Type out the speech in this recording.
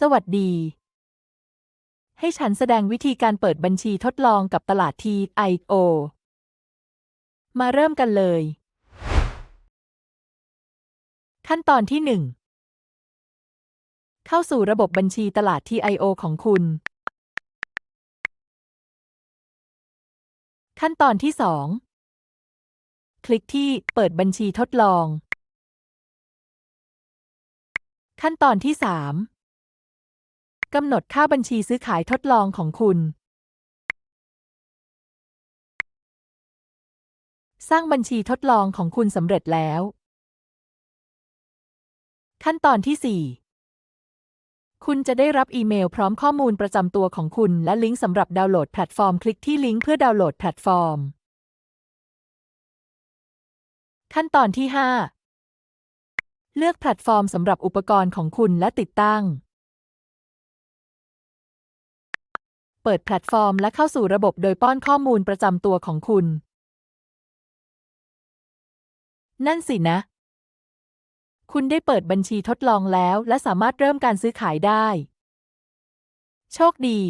สวัสดี ให้ฉันแสดงวิธีการเปิดบัญชีทดลองกับตลาด TIO มาเริ่มกันเลย ขั้นตอนที่ 1 เข้าสู่ระบบบัญชีตลาด TIO ของคุณ ขั้นตอนที่ 2 คลิกที่เปิดบัญชีทดลอง ขั้นตอนที่ 3 กำหนดค่าบัญชีซื้อขายทดลองของคุณ สร้างบัญชีทดลองของคุณสำเร็จแล้ว ขั้นตอนที่ 4 คุณจะได้รับอีเมลพร้อมข้อมูลประจำตัวของคุณและลิงก์สำหรับดาวน์โหลดแพลตฟอร์ม คลิกที่ลิงก์เพื่อดาวน์โหลดแพลตฟอร์ม ขั้นตอนที่ 5 เลือกแพลตฟอร์มสำหรับอุปกรณ์ของคุณและติดตั้ง เปิดแพลตฟอร์มและเข้าสู่ระบบโดยป้อนข้อมูลประจำตัวของคุณ นั่นสินะ คุณได้เปิดบัญชีทดลองแล้ว และสามารถเริ่มการซื้อขายได้ โชคดี